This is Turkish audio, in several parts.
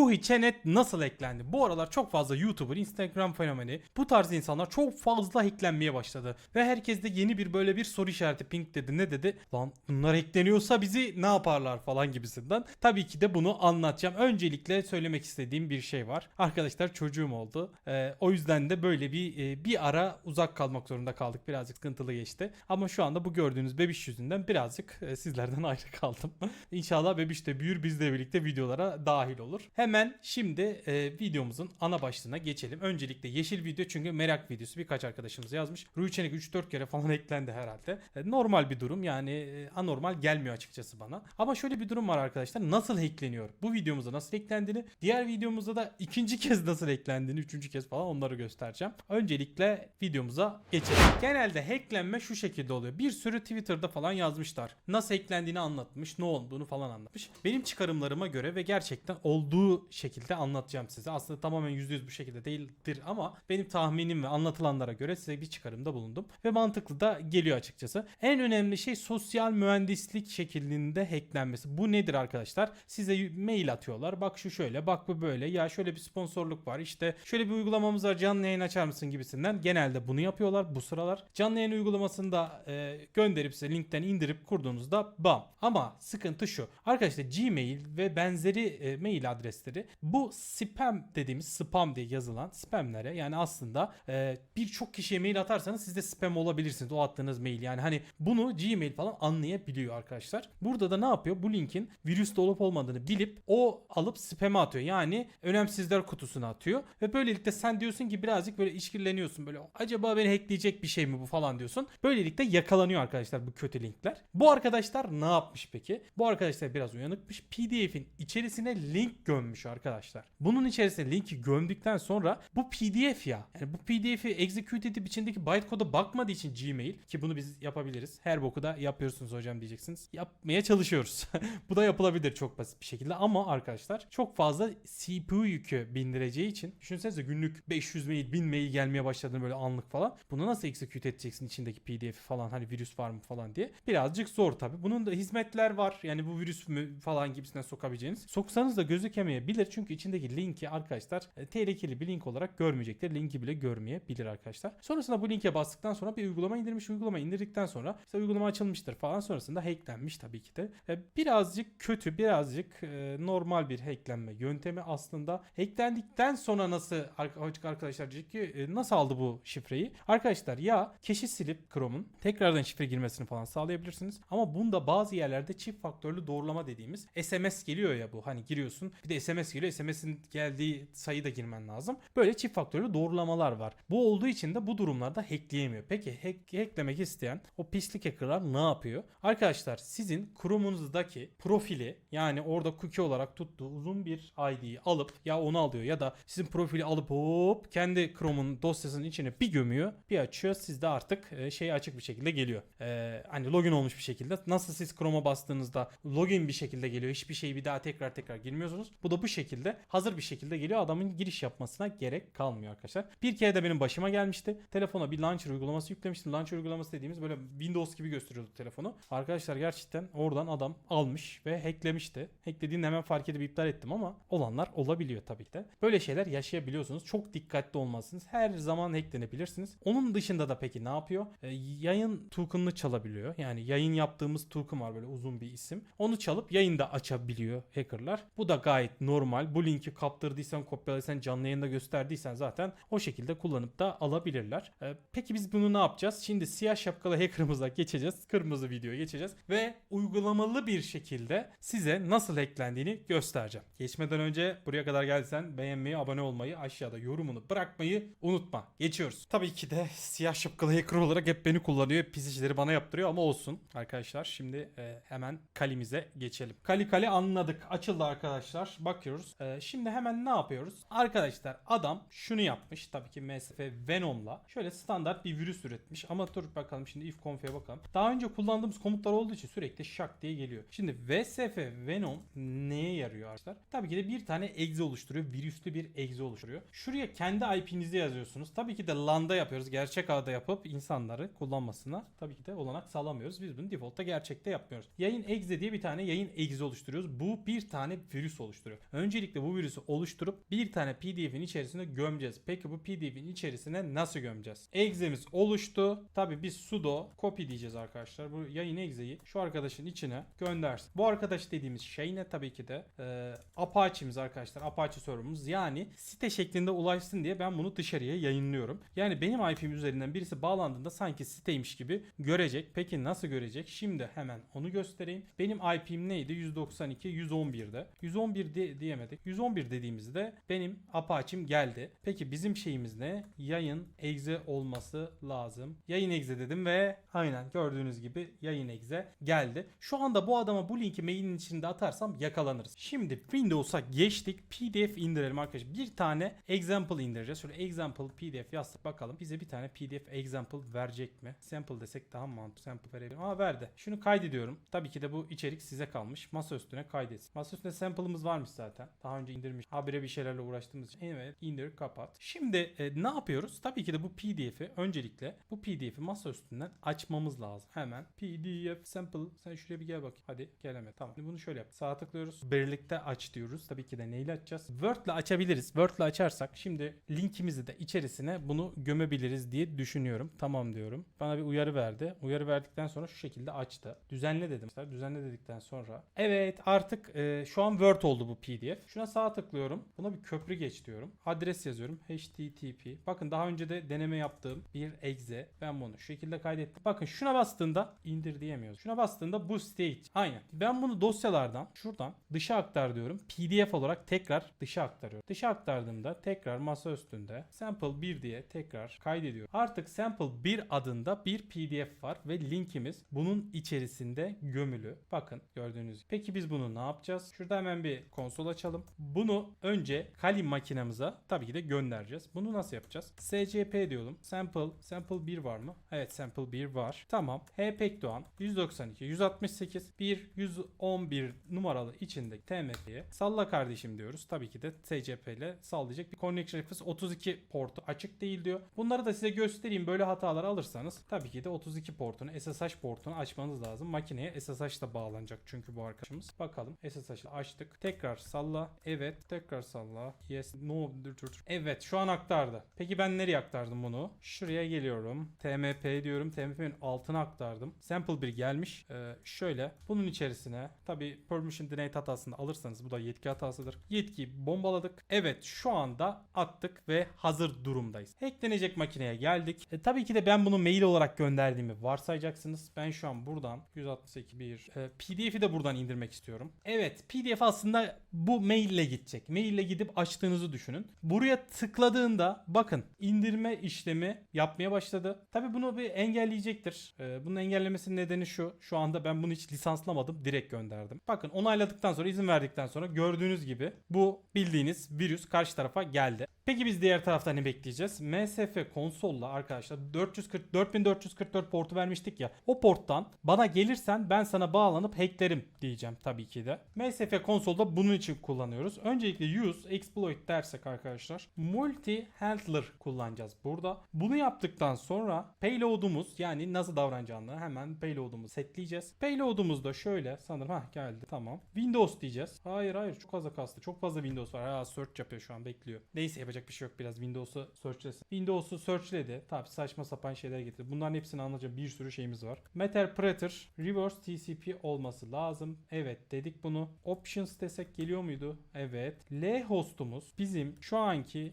Ruhi Çenet nasıl eklendi? Bu aralar çok fazla YouTuber, Instagram fenomeni, bu tarz insanlar çok fazla hacklenmeye başladı. Ve herkes de yeni bir böyle bir soru işareti pink dedi. Ne dedi? Lan bunlar hackleniyorsa bizi ne yaparlar falan gibisinden. Tabii ki de bunu anlatacağım. Öncelikle söylemek istediğim bir şey var. Arkadaşlar çocuğum oldu. Ee, o yüzden de böyle bir e, bir ara uzak kalmak zorunda kaldık. Birazcık sıkıntılı geçti. Ama şu anda bu gördüğünüz bebiş yüzünden birazcık e, sizlerden ayrı kaldım. İnşallah bebiş de büyür bizle birlikte videolara dahil olur. Hemen şimdi e, videomuzun ana başlığına geçelim. Öncelikle yeşil video çünkü merak videosu birkaç arkadaşımız yazmış. Ruhi Çenek 3-4 kere falan eklendi herhalde. E, normal bir durum yani e, anormal gelmiyor açıkçası bana. Ama şöyle bir durum var arkadaşlar. Nasıl hackleniyor? Bu videomuzda nasıl hacklendiğini, diğer videomuzda da ikinci kez nasıl hacklendiğini, üçüncü kez falan onları göstereceğim. Öncelikle videomuza geçelim. Genelde hacklenme şu şekilde oluyor. Bir sürü Twitter'da falan yazmışlar. Nasıl hacklendiğini anlatmış, ne olduğunu falan anlatmış. Benim çıkarımlarıma göre ve gerçekten olduğu şekilde anlatacağım size. Aslında tamamen %100 bu şekilde değildir ama benim tahminim ve anlatılanlara göre size bir çıkarımda bulundum. Ve mantıklı da geliyor açıkçası. En önemli şey sosyal mühendislik şeklinde hacklenmesi. Bu nedir arkadaşlar? Size mail atıyorlar. Bak şu şöyle, bak bu böyle. Ya şöyle bir sponsorluk var. İşte şöyle bir uygulamamız var. Canlı yayın açar mısın gibisinden. Genelde bunu yapıyorlar bu sıralar. Canlı yayın uygulamasını da e, gönderip size linkten indirip kurduğunuzda bam. Ama sıkıntı şu. Arkadaşlar Gmail ve benzeri e, mail adresleri bu spam dediğimiz spam diye yazılan spamlere yani aslında e, birçok kişiye mail atarsanız siz de spam olabilirsiniz o attığınız mail. Yani hani bunu Gmail falan anlayabiliyor arkadaşlar. Burada da ne yapıyor? Bu linkin virüste olup olmadığını bilip o alıp spam'e atıyor. Yani önemsizler kutusuna atıyor. Ve böylelikle sen diyorsun ki birazcık böyle işkilleniyorsun. Böyle acaba beni hackleyecek bir şey mi bu falan diyorsun. Böylelikle yakalanıyor arkadaşlar bu kötü linkler. Bu arkadaşlar ne yapmış peki? Bu arkadaşlar biraz uyanıkmış. PDF'in içerisine link gömmüş arkadaşlar. Bunun içerisine linki gömdükten sonra bu PDF ya. Yani bu PDF'i execute edip içindeki bytecode'a bakmadığı için Gmail ki bunu biz yapabiliriz. Her boku da yapıyorsunuz hocam diyeceksiniz. Yapmaya çalışıyoruz. bu da yapılabilir çok basit bir şekilde ama arkadaşlar çok fazla CPU yükü bindireceği için düşünsenize günlük 500 mail 1000 mail gelmeye başladığını böyle anlık falan. Bunu nasıl execute edeceksin içindeki PDF falan hani virüs var mı falan diye. Birazcık zor tabi. Bunun da hizmetler var. Yani bu virüs mü falan gibisinden sokabileceğiniz. Soksanız da gözükemeyebilir çünkü içindeki linki arkadaşlar e, tehlikeli bir link olarak görmeyecektir. Linki bile görmeyebilir arkadaşlar. Sonrasında bu linke bastıktan sonra bir uygulama indirmiş. Uygulama indirdikten sonra işte uygulama açılmıştır falan. Sonrasında hacklenmiş tabii ki de. E, birazcık kötü, birazcık e, normal bir hacklenme yöntemi aslında. Hacklendikten sonra nasıl ar- arkadaşlar diyecek ki nasıl aldı bu şifreyi? Arkadaşlar ya keşi silip Chrome'un tekrardan şifre girmesini falan sağlayabilirsiniz. Ama bunda bazı yerlerde çift faktörlü doğrulama dediğimiz SMS geliyor ya bu. Hani giriyorsun bir de SMS geliyor. SMS'in geldiği sayı da girmen lazım. Böyle çift faktörlü doğrulamalar var. Bu olduğu için de bu durumlarda hackleyemiyor. Peki hack, hacklemek isteyen o pislik hackerlar ne yapıyor? Arkadaşlar sizin Chrome'unuzdaki profili yani orada cookie olarak tuttuğu uzun bir ID'yi alıp ya onu alıyor ya da sizin profili alıp hop kendi Chrome'un dosyasının içine bir gömüyor bir açıyor sizde artık e, şey açık bir şekilde geliyor. E, hani login olmuş bir şekilde. Nasıl siz Chrome'a bastığınızda login bir şekilde geliyor. Hiçbir şeyi bir daha tekrar tekrar girmiyorsunuz. Bu da bu şekilde hazır bir şekilde geliyor. Adamın giriş yapmasına gerek kalmıyor arkadaşlar. Bir kere de benim başıma gelmişti. Telefona bir launcher uygulaması yüklemiştim. Launcher uygulaması dediğimiz böyle Windows gibi gösteriyordu telefonu. Arkadaşlar gerçekten oradan adam almış ve hacklemişti. Hacklediğini hemen fark edip iptal ettim ama olanlar olabiliyor tabii ki de. Böyle şeyler yaşayabiliyorsunuz. Çok dikkatli olmalısınız. Her zaman hacklenebilirsiniz. Onun dışında da peki ne yapıyor? Ee, yayın token'ını çalabiliyor. Yani yayın yaptığımız token var böyle uzun bir isim. Onu çalıp yayında açabiliyor hackerlar. Bu da gayet normal. Bu linki kaptırdıysan, kopyaladıysan, canlı yayında gösterdiysen zaten o şekilde kullanıp da alabilirler. Ee, peki biz bunu ne yapacağız? Şimdi siyah şapkalı hacker'ımıza geçeceğiz. Kırmızı videoya geçeceğiz. Ve uygulamalı bir şekilde size nasıl hacklendiğini göstereceğim. Geçmeden önce buraya kadar geldiysen beğenmeyi, abone olmayı, aşağıda yorumunu bırakmayı unutma. Geçiyoruz. Tabii ki de siyah şapkalı hacker olarak hep beni kullanıyor. Pis işleri bana yaptırıyor ama olsun. Arkadaşlar şimdi e, hemen kalimize geçelim. Kali kali anladık. Açıldı arkadaşlar. Bakıyoruz. E, şimdi hemen ne yapıyoruz? Arkadaşlar adam şunu yapmış. Tabii ki MSF Venom'la. Şöyle standart bir virüs üretmiş. Ama dur bakalım şimdi if conf'e bakalım. Daha önce kullandığımız komutlar olduğu için sürekli şak diye geliyor. Şimdi VSF Venom neye yarıyor arkadaşlar? Tabii ki de bir tane exe oluşturuyor. Virüslü bir exe oluşturuyor. Şuraya kendi IP'nizi yazıyorsunuz. Tabii ki de LAN'da yapıyoruz. Gerçek ağda yapıp insanları kullanmasına tabii ki de olanak sağlamıyoruz. Biz bunu default'ta gerçekte yapmıyoruz. Yayın exe diye bir tane yayın exe oluşturuyoruz. Bu bir tane virüs oluşturuyor. Öncelikle bu virüsü oluşturup bir tane PDF'in içerisine gömeceğiz. Peki bu PDF'in içerisine nasıl gömeceğiz? Exe'miz oluştu. Tabi biz sudo copy diyeceğiz arkadaşlar. Bu yayın exe'yi şu arkadaşın içine göndersin. Bu arkadaş dediğimiz şey ne? Tabii ki de e, Apache'miz arkadaşlar. Apache server'ımız. Yani site şeklinde ulaşsın diye ben bunu dışarıya yayınlıyorum. Yani benim IP'm üzerinden birisi bağlandığında sanki siteymiş gibi görecek. Peki nasıl görecek? Şimdi hemen onu göstereyim. Benim IP'm neydi? 192 111'de. 111 diyemedik. 111 dediğimizde benim Apache'm geldi. Peki bizim şeyimiz ne? Yayın exe olması lazım. Yayın exe dedim ve aynen gördüğünüz gibi yayın exe geldi. Şu anda bu adama bu linki mailin içinde atarsam yakalanırız. Şimdi Windows'a geçtik. PDF indirelim arkadaşlar. Bir tane example indireceğiz. Şöyle example pdf yazdık bakalım. Bize bir tane pdf example verecek mi? Sample desek daha mantıklı? Sample verebilirim. Aa verdi. Şunu kaydediyorum. Tabii ki de bu içerik size kalmış. Masa üstüne kaydetsin. Masa üstünde sample'ımız varmış zaten. Daha önce indirmiş. Habire bir şeylerle uğraştığımız için. Evet indir kapat. Şimdi e, ne yapıyoruz? Tabii ki de bu pdf'i öncelikle bu pdf'i masa üstünden açmamız lazım. Hemen pdf sample sen şuraya bir gel bakayım. Hadi geleme. Tamam. Şimdi bunu şöyle yap. Sağ tıklıyoruz. Birlikte aç diyoruz. Tabii ki de neyle açacağız? Word'le açabiliriz. Word'le açarsak şimdi linkimizi de içerisine bunu gömebiliriz diye düşünüyorum. Tamam diyorum. Bana bir uyarı verdi. Uyarı verdikten sonra şu şekilde açtı. Düzenle dedim. Mesela Düzenle dedikten sonra. Evet artık e, şu an Word oldu bu PDF. Şuna sağ tıklıyorum. Buna bir köprü geç diyorum. Adres yazıyorum. HTTP. Bakın daha önce de deneme yaptığım bir exe. Ben bunu şu şekilde kaydettim. Bakın şuna bastığında indir diyemiyoruz. Şuna bastığında bu stage. Aynen. Ben bunu dosyalardan şuradan dışa aktar diyorum. PDF olarak tekrar dışa aktarıyorum. Dışa aktardığımda tekrar masa üstünde sample 1 diye tekrar kaydediyorum. Artık sample 1 adında bir PDF var ve linkimiz bunun içerisinde gömülü. Bakın gördüğünüz gibi. Peki biz bunu ne yapacağız? Şurada hemen bir konsol açalım. Bunu önce Kali makinemize tabii ki de göndereceğiz. Bunu nasıl yapacağız? SCP diyorum. Sample, sample 1 var mı? Evet sample 1 var. Tamam. HP Doğan 192, 168, 1, 111 numaralı içindeki TMP'ye salla kardeşim diyoruz. Tabii ki de SCP ile sallayacak. Bir connection reference 32 portu açık değil diyor. Bunları da size göstereyim. Böyle hatalar alırsanız tabii ki de 32 portunu SSH portunu açmanız lazım. Makineye SSH da bağlanacak çünkü bu arkadaşımız. Bakalım SSH'ı açtık. Tekrar salla. Evet. Tekrar salla. Yes. No. Dur, dur, dur. Evet şu an aktardı. Peki ben nereye aktardım bunu? Şuraya geliyorum. TMP diyorum. TMP'nin altına aktardım. Sample 1 gelmiş. Ee, şöyle bunun içerisine tabi permission denied hatasını alırsanız bu da yetki hatasıdır. Yetkiyi bombaladık. Evet şu anda attık ve hazır durumdayız. Hacklenecek makineye geldik. E, tabii ki de ben bunu mail olarak gönderdiğimi varsayacaksınız. Ben şu an buradan 168 bir e, PDF'i de buradan indirmek istiyorum. Evet PDF aslında bu mail ile gidecek. Mail ile gidip açtığınızı düşünün. Buraya tıkladığında bakın indirme işlemi yapmaya başladı. Tabii bunu bir engelleyecektir. E, bunun engellemesinin nedeni şu. Şu anda ben bunu hiç lisanslamadım. Direkt gönderdim. Bakın onayladıktan sonra izin verdikten sonra gördüğünüz gibi bu bildiğiniz virüs karşı tarafa geldi. Peki biz diğer tarafta ne bekleyeceğiz? MSF konsolla arkadaşlar 440 4444 portu vermiştik ya. O porttan bana gelirsen ben sana bağlanıp hacklerim diyeceğim tabii ki de. MSF konsolda bunun için kullanıyoruz. Öncelikle use exploit dersek arkadaşlar multi handler kullanacağız burada. Bunu yaptıktan sonra payload'umuz yani nasıl davranacağını hemen payload'umuzu setleyeceğiz. Payload'umuz da şöyle sanırım ha geldi tamam. Windows diyeceğiz. Hayır hayır çok fazla kastı. Çok fazla Windows var. Ha search yapıyor şu an bekliyor. Neyse yapacak bir şey yok biraz Windows'u searchlesin. Windows'u searchledi. Tabi saçma sapan şeyler getirdi. Bunların hepsini anlayacak bir sürü şeyimiz var. Meterpreter reverse TCP olması lazım. Evet dedik bunu. Options desek geliyor muydu? Evet. L hostumuz bizim şu anki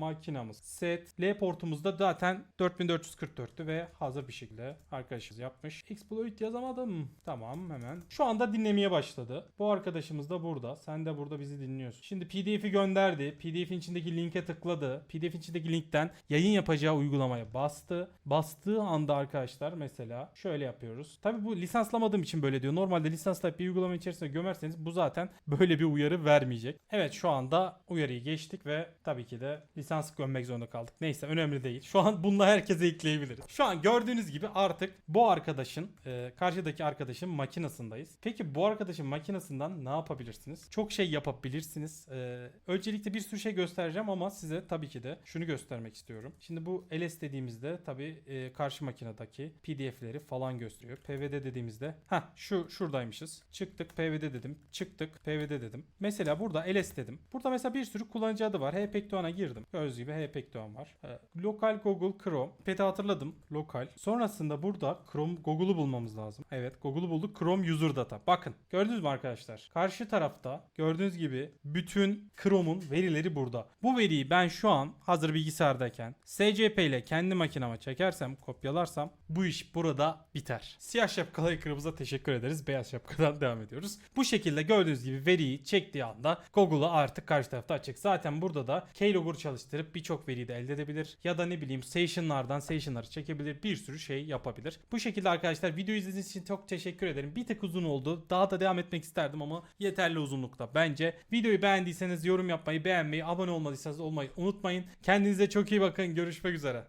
makinamız. Set L portumuzda zaten 4444'tü ve hazır bir şekilde arkadaşımız yapmış. Exploit yazamadım. Tamam hemen. Şu anda dinlemeye başladı. Bu arkadaşımız da burada. Sen de burada bizi dinliyorsun. Şimdi PDF'i gönderdi. PDF'in içindeki linke tıkladı. PDF'in içindeki linkten yayın yapacağı uygulamaya bastı. Bastığı anda arkadaşlar mesela şöyle yapıyoruz. Tabi bu lisanslamadığım için böyle diyor. Normalde lisanslayıp bir uygulama içerisine gömerseniz bu zaten böyle bir uyarı vermeyecek. Evet şu anda uyarıyı geçtik ve tabii ki de lisans gömmek zorunda kaldık. Neyse önemli değil. Şu an bununla herkese ekleyebiliriz. Şu an gördüğünüz gibi artık bu arkadaşın e, karşıdaki arkadaşın makinasındayız. Peki bu arkadaşın makinasından ne yapabilirsiniz? Çok şey yapabilirsiniz. E, öncelikle bir sürü şey göstereceğim ama size tabii ki de şunu göstermek istiyorum. Şimdi bu ls dediğimizde tabii e, karşı makinedeki pdf'leri falan gösteriyor. pvd dediğimizde ha şu şuradaymışız. Çıktık pvd dedim. Çıktık pvd dedim. Mesela burada ls dedim. Burada mesela bir sürü kullanıcı adı var. HPEC Doğan'a girdim. Gördüğünüz gibi HPEC Doğan var. Ee, lokal Google Chrome. Pet'i hatırladım. Lokal. Sonrasında burada Chrome Google'u bulmamız lazım. Evet Google'u bulduk. Chrome User Data. Bakın gördünüz mü arkadaşlar? Karşı tarafta gördüğünüz gibi bütün Chrome'un verileri burada. Bu veriyi ben şu an hazır bilgisayardayken SCP ile kendi makinama çekersem, kopyalarsam bu iş burada biter. Siyah şapkalı ekranımıza teşekkür ederiz. Beyaz şapkadan devam ediyoruz. Bu şekilde gördüğünüz gibi veriyi çektiği anda Google'a artık karşı tarafta açık. Zaten burada da keylogger çalıştırıp birçok veriyi de elde edebilir. Ya da ne bileyim stationlardan stationları çekebilir. Bir sürü şey yapabilir. Bu şekilde arkadaşlar video izlediğiniz için çok teşekkür ederim. Bir tık uzun oldu. Daha da devam etmek isterdim ama yeterli uzunlukta bence. Videoyu beğendiyseniz yorum yapmayı, beğenmeyi, abone olmadıysanız olmayı unutmayın. Kendinize çok iyi bakın. Görüşmek üzere.